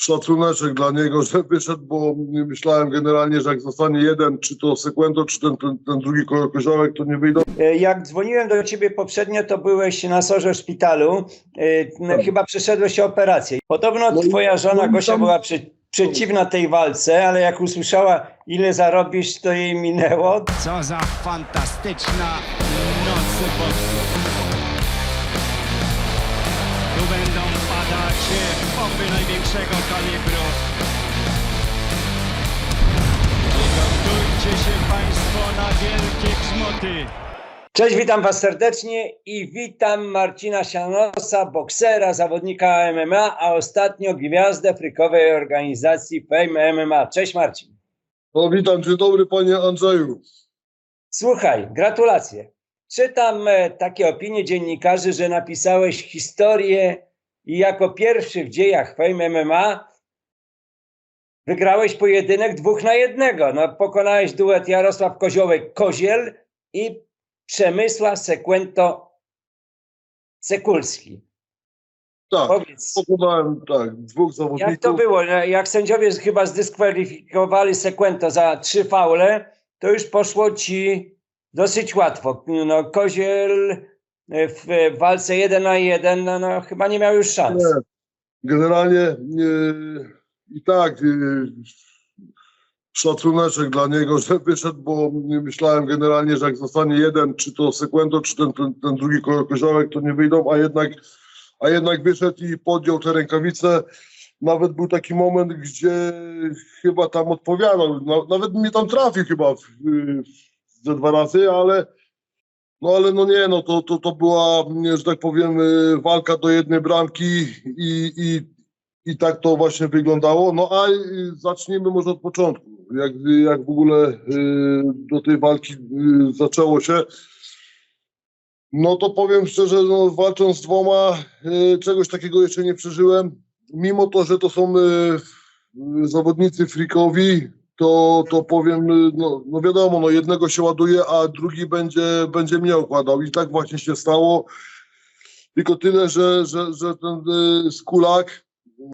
szacuneczek dla niego, że wyszedł, bo myślałem generalnie, że jak zostanie jeden, czy to Sekwento, czy ten, ten, ten drugi ko- koziołek, to nie wyjdą. E, Jak dzwoniłem do ciebie poprzednio, to byłeś na sorze w szpitalu. E, no, Tak. Chyba przeszedłeś operację. Podobno No i- twoja żona no Gosia tam- była przy, przeciwna tej walce, ale jak usłyszała, ile zarobisz, to jej minęło. Co za fantastyczna noc największego kalibru. Przygotujcie się Państwo na wielkie grzmoty. Cześć, witam was serdecznie i witam Marcina Sianosa, boksera, zawodnika MMA, a ostatnio gwiazdę frykowej organizacji Fame MMA. Cześć Marcin. No witam, dzień dobry panie Andrzeju. Słuchaj, gratulacje. Czytam e, takie opinie dziennikarzy, że napisałeś historię i jako pierwszy w dziejach Fame MMA wygrałeś pojedynek dwóch na jednego. No, pokonałeś duet Jarosław Koziołek-Koziel i Przemysław Sekwento-Cekulski. Tak, Powiedz, pokonałem tak, dwóch zawodników. jak to było? Jak sędziowie chyba zdyskwalifikowali Sekwento za trzy faule, to już poszło ci dosyć łatwo. No, Koziel w w walce jeden na jeden, no, no, chyba nie miał już szans. Nie. Generalnie e, i tak e, szacuneczek dla niego, że wyszedł, bo myślałem generalnie, że jak zostanie jeden, czy to Sekwento, czy ten, ten, ten drugi ko- koziołek, to nie wyjdą, a jednak, a jednak wyszedł i podjął te rękawice. Nawet był taki moment, gdzie chyba tam odpowiadał, na, nawet mnie tam trafił chyba w, w, ze dwa razy, ale no ale no nie, no to, to, to była, że tak powiem, y, walka do jednej bramki i, i, i tak to właśnie wyglądało. No a y, zacznijmy może od początku, jak, jak w ogóle y, do tej walki zaczęło się. No to powiem szczerze, no, walcząc z dwoma, czegoś takiego jeszcze nie przeżyłem. Mimo to, że to są zawodnicy freakowi, to, to powiem, no, no wiadomo, no jednego się ładuje, a drugi będzie, będzie mnie okładał. I tak właśnie się stało. Tylko tyle, że, że, że ten y, skulak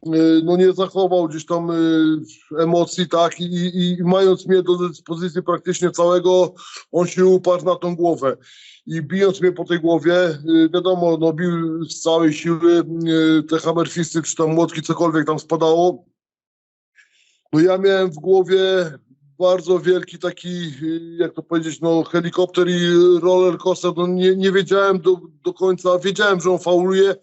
y, no nie zachował gdzieś tam y, emocji, tak, i, i, i mając mnie do dyspozycji praktycznie całego, on się uparł na tą głowę. I bijąc mnie po tej głowie, wiadomo, no bił z całej siły, te hammerfisty czy tam młotki, cokolwiek tam spadało. No ja miałem w głowie bardzo wielki taki, y, jak to powiedzieć, no helikopter i roller coaster, no nie, nie wiedziałem do, do końca, wiedziałem, że on fauluje,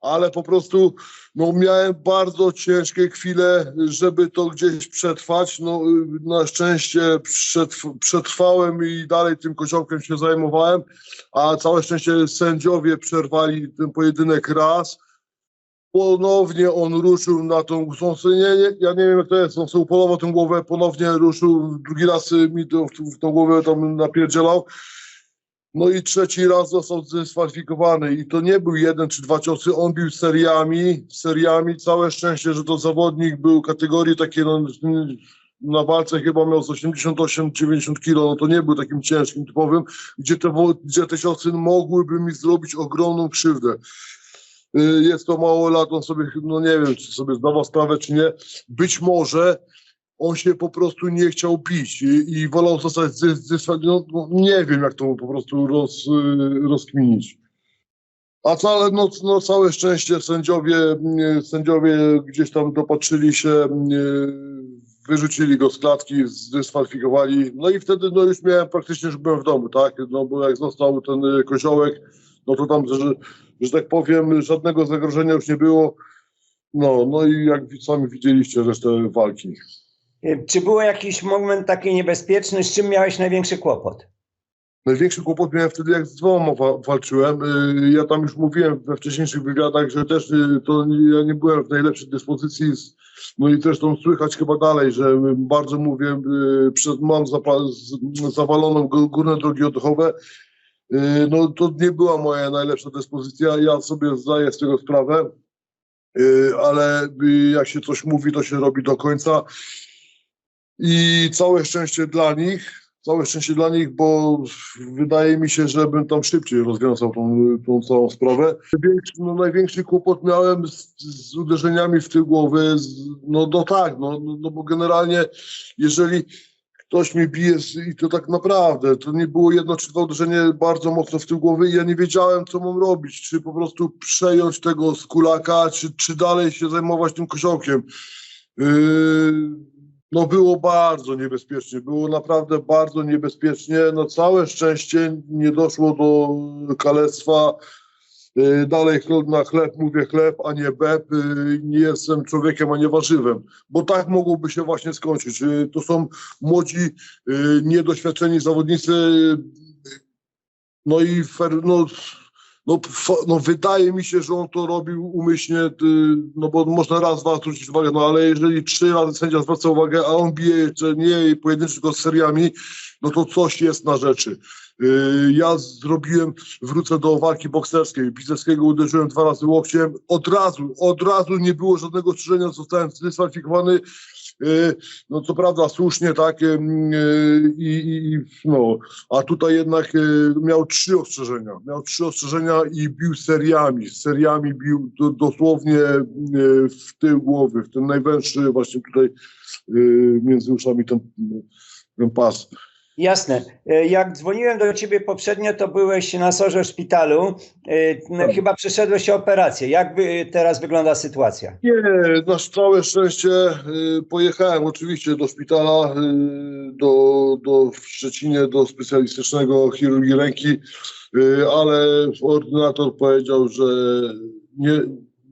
ale po prostu no miałem bardzo ciężkie chwile, żeby to gdzieś przetrwać. No y, na szczęście przetrw, przetrwałem i dalej tym koziołkiem się zajmowałem, a całe szczęście sędziowie przerwali ten pojedynek raz. Ponownie on ruszył na tą, on sobie, nie, nie, ja nie wiem jak to jest, on sobie upolował tę głowę, ponownie ruszył, drugi raz mi to, w, w tą głowę tam napierdzielał. No i trzeci raz został zdyskwalifikowany i to nie był jeden czy dwa ciosy, on bił seriami, seriami, całe szczęście, że to zawodnik był kategorii takiej, no, na walce chyba miał z 88-90 kilo, no to nie był takim ciężkim, typowym, gdzie te, gdzie te ciosy mogłyby mi zrobić ogromną krzywdę. Y, Jest to mało lat, on sobie, no nie wiem, czy sobie zdawał sprawę, czy nie. Być może on się po prostu nie chciał bić i, i wolał zostać zdys, no, no, nie wiem, jak to po prostu roz, y, rozkminić. A całe, no, no, całe szczęście sędziowie, y, sędziowie gdzieś tam dopatrzyli się, wyrzucili go z klatki, zdyskwalifikowali. No i wtedy no, już miałem praktycznie, że byłem w domu, tak? No bo jak został ten koziołek, no to tam, że, że tak powiem, żadnego zagrożenia już nie było. No, no i jak sami widzieliście resztę walki. E, Czy był jakiś moment taki niebezpieczny, z czym miałeś największy kłopot? Największy kłopot miałem wtedy, jak z dwoma wa- walczyłem. Y, Ja tam już mówiłem we wcześniejszych wywiadach, że też y, to ja nie byłem w najlepszej dyspozycji. No i zresztą słychać chyba dalej, że y, bardzo mówię, y, przed, mam zawaloną gó- górne drogi oddechowe. Y, No to nie była moja najlepsza dyspozycja. Ja sobie zdaję z tego sprawę. Y, Ale y, jak się coś mówi, to się robi do końca. I całe szczęście dla nich, całe szczęście dla nich, bo wydaje mi się, że bym tam szybciej rozwiązał tą, tą całą sprawę. Największy, no, największy kłopot miałem z, z uderzeniami w tył głowy, z, no, no tak, no, no, no bo generalnie jeżeli ktoś mnie bije i to tak naprawdę, to nie było jedno czy dwa uderzenie bardzo mocno w tył głowy i ja nie wiedziałem, co mam robić, czy po prostu przejąć tego z kulaka, czy, czy dalej się zajmować tym koziołkiem. Yy, no było bardzo niebezpiecznie, było naprawdę bardzo niebezpiecznie. No całe szczęście nie doszło do kalectwa. Yy, Dalej na chleb, mówię chleb, a nie beb. Yy, Nie jestem człowiekiem, a nie warzywem, bo tak mogłoby się właśnie skończyć. Yy, To są młodzi, niedoświadczeni zawodnicy. No i fer, no, no, no wydaje mi się, że on to robił umyślnie, y, no bo można raz, dwa zwrócić uwagę, no ale jeżeli trzy razy sędzia zwraca uwagę, a on bije jeszcze nie pojedynczy, tylko seriami, no to coś jest na rzeczy. Y, Ja zrobiłem, wrócę do walki bokserskiej, Piseckiego uderzyłem dwa razy łokciem, od razu, od razu nie było żadnego strzeżenia, zostałem zdyskwalifikowany, no co prawda słusznie, tak, ym, y, i, i, no, a tutaj jednak miał trzy ostrzeżenia, miał trzy ostrzeżenia i bił seriami, seriami bił do, dosłownie w tył głowy, w ten najwęższy właśnie tutaj między uszami ten, ten pas. Jasne. E, Jak dzwoniłem do ciebie poprzednio, to byłeś na sorze w szpitalu. E, no, Tak. Chyba przeszedłeś operację. Jak teraz wygląda sytuacja? Nie, na całe szczęście y, pojechałem oczywiście do szpitala, do, do w Szczecinie, do specjalistycznego chirurgii ręki, ale ordynator powiedział, że nie,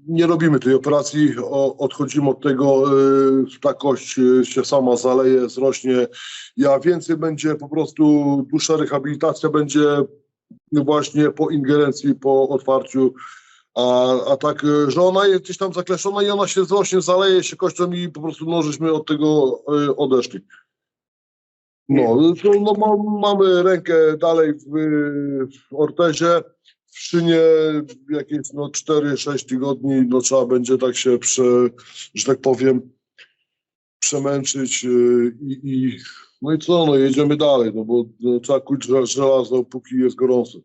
nie robimy tej operacji, o, odchodzimy od tego, y, ta kość y, się sama zaleje, zrośnie, a więcej będzie po prostu dłuższa rehabilitacja będzie właśnie po ingerencji, po otwarciu. A, a tak, y, że ona jest gdzieś tam zakleszona i ona się zrośnie, zaleje się kością i po prostu no, żeśmy od tego odeszli. No, no ma, mamy rękę dalej w, w ortezie, w szynie jakieś no 4-6 tygodni, no trzeba będzie tak się, prze, że tak powiem, przemęczyć y, i, i no i co, no jedziemy dalej, no bo no, trzeba kuć żel- żelazo, póki jest gorąco.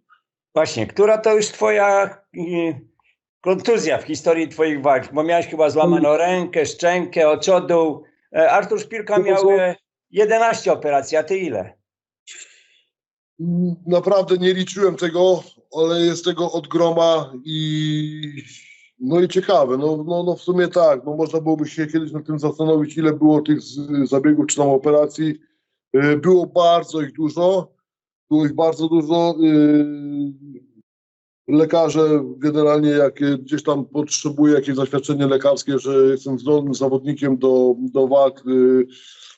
Właśnie, która to już twoja y, kontuzja w historii twoich walk? Bo miałeś chyba złamaną rękę, szczękę, oczodół. E, Artur Szpilka No miał są- e, 11 operacji, a ty ile? Naprawdę nie liczyłem tego, ale jest tego od groma i no i ciekawe, no, no, no w sumie tak, no można byłoby się kiedyś nad tym zastanowić, ile było tych zabiegów czy tam operacji. Y, Było bardzo ich dużo, było ich bardzo dużo. y, Lekarze generalnie jak gdzieś tam potrzebuję jakieś zaświadczenie lekarskie, że jestem zdolnym zawodnikiem do, do walk, y,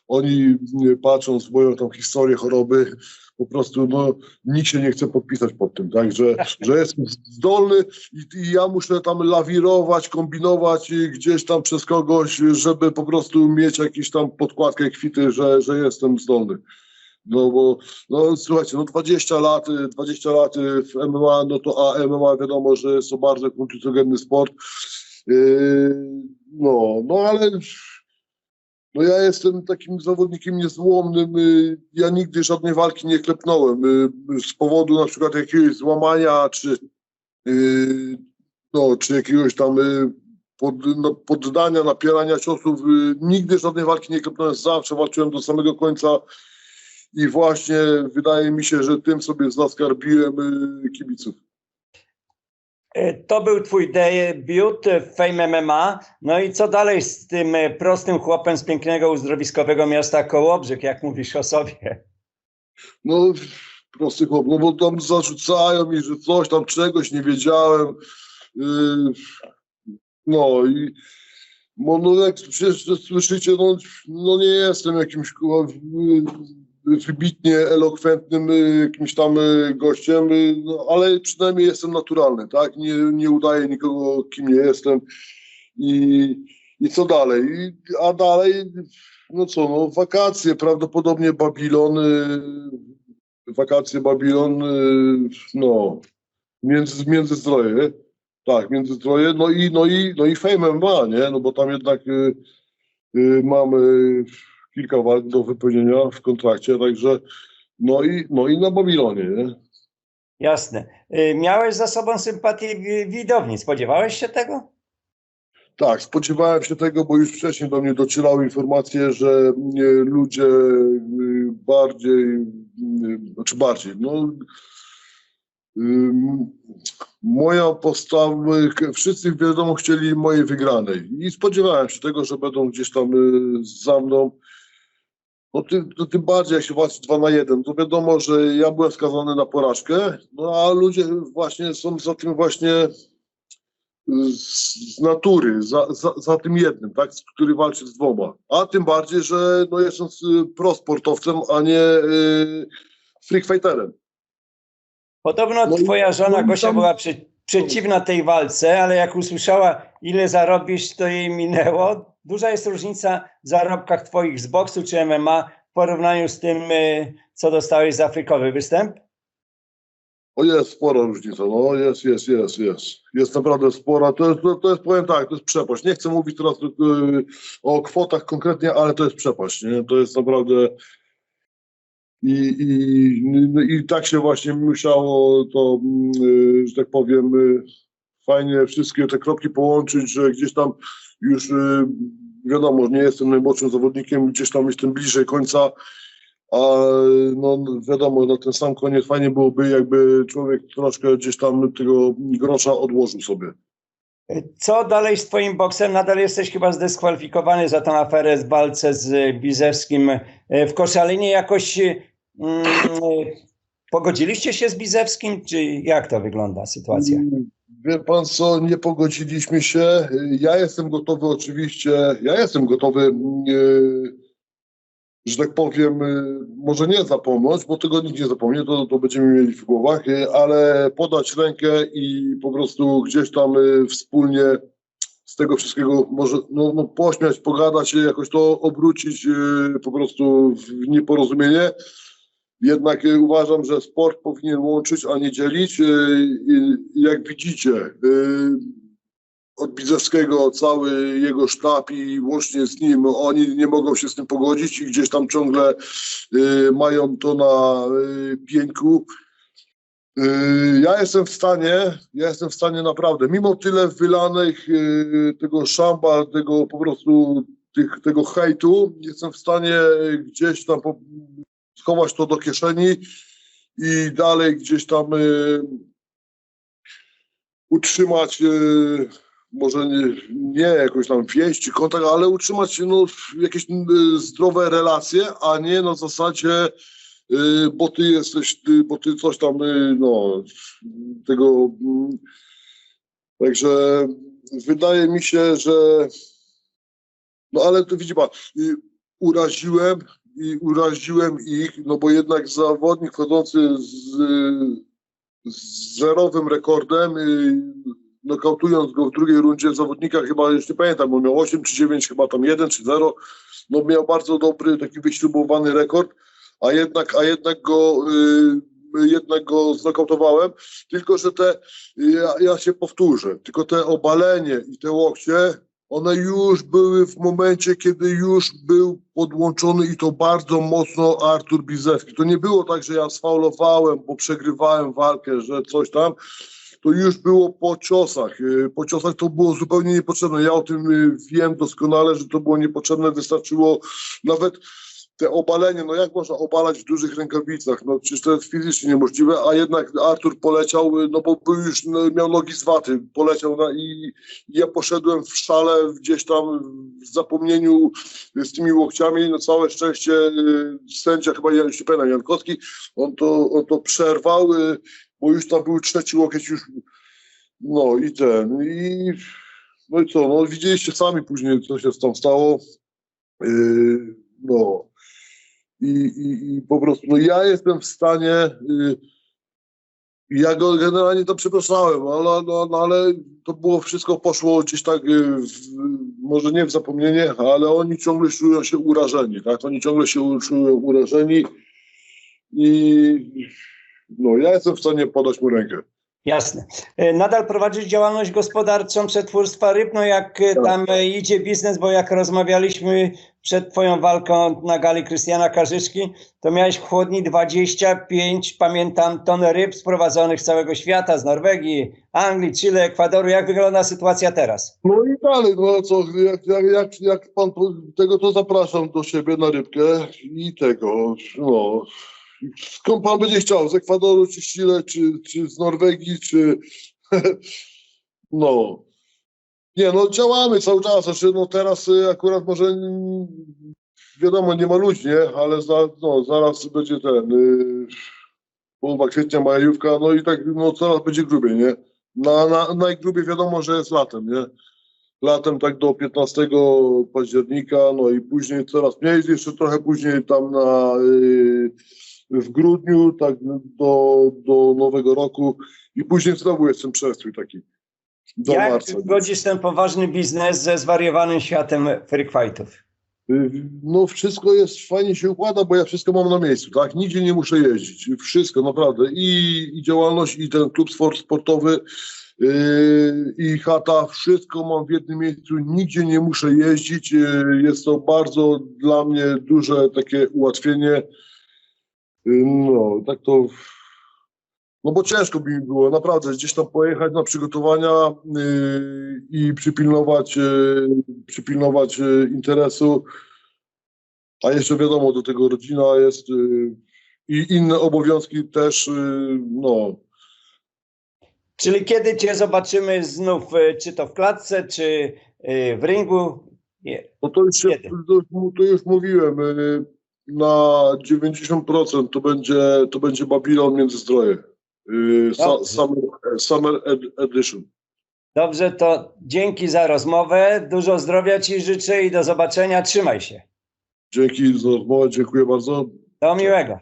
oni patrząc moją tam historię choroby, po prostu no, nikt się nie chce podpisać pod tym, tak, że, że jestem zdolny i, i ja muszę tam lawirować, kombinować gdzieś tam przez kogoś, żeby po prostu mieć jakąś tam podkładkę kwity, że, że jestem zdolny. No bo, no słuchajcie, no 20 lat, y, 20 lat w MMA, no to a MMA wiadomo, że jest to bardzo kontuzjogenny sport. Yy, no, no ale no ja jestem takim zawodnikiem niezłomnym. y, Ja nigdy żadnej walki nie klepnąłem. y, Z powodu na przykład jakiegoś złamania, czy, y, no, czy jakiegoś tam pod, no, poddania, napierania ciosów. Nigdy żadnej walki nie klepnąłem. Zawsze walczyłem do samego końca. I właśnie wydaje mi się, że tym sobie zaskarbiłem kibiców. E, To był twój debiut w Fame MMA. No i co dalej z tym e, prostym chłopem z pięknego uzdrowiskowego miasta Kołobrzeg, jak mówisz o sobie? No, prosty chłop, no bo tam zarzucają mi, że coś tam czegoś nie wiedziałem. Yy, no i no, no jak przecież słyszycie, no, no nie jestem jakimś wybitnie elokwentnym yy, jakimś tam yy, gościem, yy, no, ale przynajmniej jestem naturalny, tak? Nie, nie udaję nikogo, kim nie jestem. I, i co dalej? A dalej, no co, no wakacje, prawdopodobnie Babilon, wakacje Babilon, y, no, między, Międzyzdroje, tak, Międzyzdroje, no i, no i, no i Fame MMA, nie, no bo tam jednak y, y, mamy kilka walk do wypełnienia w kontrakcie, także No i, no i na Babilonie, nie? Jasne. Y, Miałeś za sobą sympatię wi- widowni. Spodziewałeś się tego? Tak, spodziewałem się tego, bo już wcześniej do mnie docierały informacje, że e, ludzie e, bardziej, znaczy bardziej, no moja postawa, wszyscy wiadomo chcieli mojej wygranej i spodziewałem się tego, że będą gdzieś tam za mną. No tym, to tym bardziej jak się walczy 2 na 1, to wiadomo, że ja byłem skazany na porażkę, no a ludzie właśnie są za tym właśnie z, z natury, za, za, za tym jednym, tak, który walczy z dwoma. A tym bardziej, że no jestem s- prosportowcem, a nie y, freak fighterem. Podobno No twoja żona no Gosia była przy, przeciwna tej walce, ale jak usłyszała, ile zarobisz, to jej minęło. Duża jest różnica w zarobkach twoich z boksu czy MMA w porównaniu z tym, y, co dostałeś za afrykowy występ? O jest spora różnica, no jest, jest, jest, jest. Jest naprawdę spora. To jest, to, to jest powiem tak, to jest przepaść. Nie chcę mówić teraz y, o kwotach konkretnie, ale to jest przepaść, nie? To jest naprawdę i, i, i tak się właśnie musiało to, mm, y, że tak powiem, y, fajnie wszystkie te kropki połączyć, że gdzieś tam już y, wiadomo, nie jestem najmłodszym zawodnikiem, gdzieś tam jestem bliżej końca, a no wiadomo, na ten sam koniec fajnie byłoby, jakby człowiek troszkę gdzieś tam tego grosza odłożył sobie. Co dalej z twoim boksem? Nadal jesteś chyba zdyskwalifikowany za tą aferę z walce z Bizewskim y, w Koszalinie. Jakoś mm, pogodziliście się z Bizewskim, czy jak to wygląda sytuacja? Wie pan co, nie pogodziliśmy się. Ja jestem gotowy oczywiście, ja jestem gotowy, e, że tak powiem, e, może nie zapomnieć, bo tego nikt nie zapomnie, to, to będziemy mieli w głowach, e, ale podać rękę i po prostu gdzieś tam e, wspólnie z tego wszystkiego może no, no, pośmiać, pogadać, e, jakoś to obrócić po prostu w nieporozumienie. Jednak uważam, że sport powinien łączyć, a nie dzielić. Jak widzicie, od Bidzewskiego cały jego sztab i łącznie z nim, oni nie mogą się z tym pogodzić i gdzieś tam ciągle e, mają to na e, pieńku. E, Ja jestem w stanie, ja jestem w stanie naprawdę, mimo tyle wylanych e, tego szamba, tego po prostu tych, tego hejtu, jestem w stanie gdzieś tam schować to do kieszeni i dalej gdzieś tam y, utrzymać y, może nie, nie jakąś tam więź kontakt, ale utrzymać no, jakieś y, zdrowe relacje, a nie na zasadzie y, bo ty jesteś, bo ty coś tam, y, no, tego. mm, Także wydaje mi się, że. No ale to widzi pan, uraziłem i uraziłem ich, no bo jednak zawodnik wchodzący z, z zerowym rekordem, nokautując go w drugiej rundzie zawodnika, chyba już nie pamiętam, bo miał 8 czy 9, chyba tam 1 czy 0, no miał bardzo dobry, taki wyśrubowany rekord, a jednak, a jednak go y, jednak go znokautowałem, tylko że te, ja, ja się powtórzę, tylko te obalenie i te łokcie, one już były w momencie, kiedy już był podłączony i to bardzo mocno Artur Bizewski. To nie było tak, że ja sfaulowałem, bo przegrywałem walkę, że coś tam. To już było po ciosach. Y, Po ciosach to było zupełnie niepotrzebne. Ja o tym y, wiem doskonale, że to było niepotrzebne. Wystarczyło nawet te obalenie, no jak można obalać w dużych rękawicach? No przecież to jest fizycznie niemożliwe, a jednak Artur poleciał, y, no bo był już, no, miał nogi z waty, poleciał na, i ja poszedłem w szale gdzieś tam w zapomnieniu z tymi łokciami, no całe szczęście sędzia chyba Ścipena Jankowski, on to, on to przerwał, bo już tam był trzeci łokieć już, no i ten, i no i co, no widzieliście sami później, co się tam stało, Yy, no i, i, i po prostu, no ja jestem w stanie, y, ja go generalnie to przepraszałem, ale, no, no, ale to było wszystko poszło gdzieś tak, y, w, może nie w zapomnienie, ale oni ciągle czują się urażeni, tak? Oni ciągle się czują urażeni i no ja jestem w stanie podać mu rękę. Jasne. E, Nadal prowadzisz działalność gospodarczą przetwórstwa ryb, no jak e, Tak. tam e, idzie biznes, bo jak rozmawialiśmy przed twoją walką na gali Krystiana Karzyszki, to miałeś w chłodni 25, pamiętam, ton ryb sprowadzonych z całego świata, z Norwegii, Anglii, Chile, Ekwadoru. Jak wygląda sytuacja teraz? No i dalej, no co, jak, jak, jak, jak pan tego, to zapraszam do siebie na rybkę i tego, no. Skąd pan będzie chciał? Z Ekwadoru, czy Chile, czy, czy z Norwegii, czy... no. Nie, no działamy cały czas, znaczy no teraz y, akurat może wiadomo, nie ma ludzi, nie? Ale za, no, zaraz będzie ten y, połowa kwietnia, majówka, no i tak no coraz będzie grubiej, nie? Na, na, najgrubiej wiadomo, że jest latem, nie? Latem tak do 15 października, no i później coraz mniej, jeszcze trochę później tam na, y, w grudniu, tak do, do nowego roku i później znowu jest ten przestój taki do jak marca. godzisz ten poważny biznes ze zwariowanym światem freak fightów? No wszystko jest, fajnie się układa, bo ja wszystko mam na miejscu, tak? Nigdzie nie muszę jeździć. Wszystko, naprawdę. I, i działalność, i ten klub sport, sportowy, yy, i chata, wszystko mam w jednym miejscu. Nigdzie nie muszę jeździć. Yy, jest to bardzo dla mnie duże takie ułatwienie. Yy, no, tak to... No bo ciężko mi było, naprawdę, gdzieś tam pojechać na przygotowania yy, i przypilnować, yy, przypilnować yy, interesu. A jeszcze wiadomo, do tego rodzina jest yy, i inne obowiązki też, yy, no. Czyli kiedy cię zobaczymy znów, e, czy to w klatce, czy w ringu? Nie. No to już, to, to już mówiłem, yy, na 90% to będzie, to będzie Babylon Międzyzdroje. Yy, sa, summer summer ed, Edition. Dobrze, to dzięki za rozmowę. Dużo zdrowia ci życzę i do zobaczenia. Trzymaj się. Dzięki za rozmowę, dziękuję bardzo. Do miłego.